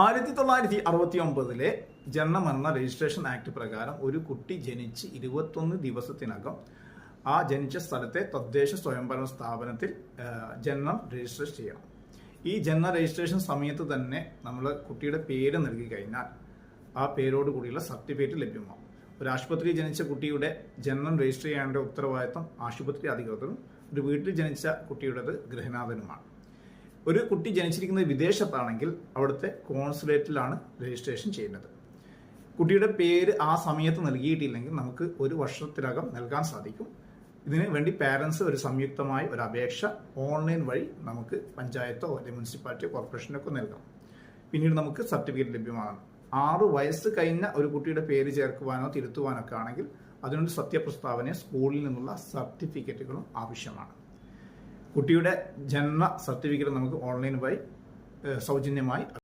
ആയിരത്തി തൊള്ളായിരത്തി അറുപത്തി ഒമ്പതിലെ ജനനമരണ രജിസ്ട്രേഷൻ ആക്ട് പ്രകാരം ഒരു കുട്ടി ജനിച്ച് ഇരുപത്തൊന്ന് ദിവസത്തിനകം ആ ജനിച്ച സ്ഥലത്തെ തദ്ദേശ സ്വയംഭരണ സ്ഥാപനത്തിൽ ജനനം രജിസ്റ്റർ ചെയ്യണം. ഈ ജനന രജിസ്ട്രേഷൻ സമയത്ത് തന്നെ നമ്മൾ കുട്ടിയുടെ പേര് നൽകി കഴിഞ്ഞാൽ ആ പേരോട് കൂടിയുള്ള സർട്ടിഫിക്കറ്റ് ലഭ്യമാകും ഒരു ആശുപത്രിയിൽ ജനിച്ച കുട്ടിയുടെ ജനനം രജിസ്റ്റർ ചെയ്യേണ്ട ഉത്തരവാദിത്തം ആശുപത്രി അധികൃതരും ഒരു വീട്ടിൽ ജനിച്ച കുട്ടിയുടേത് ഗൃഹനാഥനുമാണ്. ഒരു കുട്ടി ജനിച്ചിരിക്കുന്നത് വിദേശത്താണെങ്കിൽ അവിടുത്തെ കോൺസുലേറ്റിലാണ് രജിസ്ട്രേഷൻ ചെയ്യുന്നത്. കുട്ടിയുടെ പേര് ആ സമയത്ത് നൽകിയിട്ടില്ലെങ്കിൽ നമുക്ക് ഒരു വർഷത്തിനകം നൽകാൻ സാധിക്കും. ഇതിനു വേണ്ടി പാരൻസ് ഒരു സംയുക്തമായ ഒരു അപേക്ഷ ഓൺലൈൻ വഴി നമുക്ക് പഞ്ചായത്തോ അല്ലെങ്കിൽ മുനിസിപ്പാലിറ്റിയോ കോർപ്പറേഷനോ ഒക്കെ നൽകാം. പിന്നീട് നമുക്ക് സർട്ടിഫിക്കറ്റ് ലഭ്യമാണ് ആറ് വയസ്സ് കഴിഞ്ഞ ഒരു കുട്ടിയുടെ പേര് ചേർക്കുവാനോ തിരുത്തുവാനോ ഒക്കെ ആണെങ്കിൽ അതിനൊരു സത്യപ്രസ്താവനയും സ്കൂളിൽ നിന്നുള്ള സർട്ടിഫിക്കറ്റുകളും ആവശ്യമാണ്. കുട്ടിയുടെ ജനന സർട്ടിഫിക്കറ്റ് നമുക്ക് ഓൺലൈൻ വഴി സൗജന്യമായി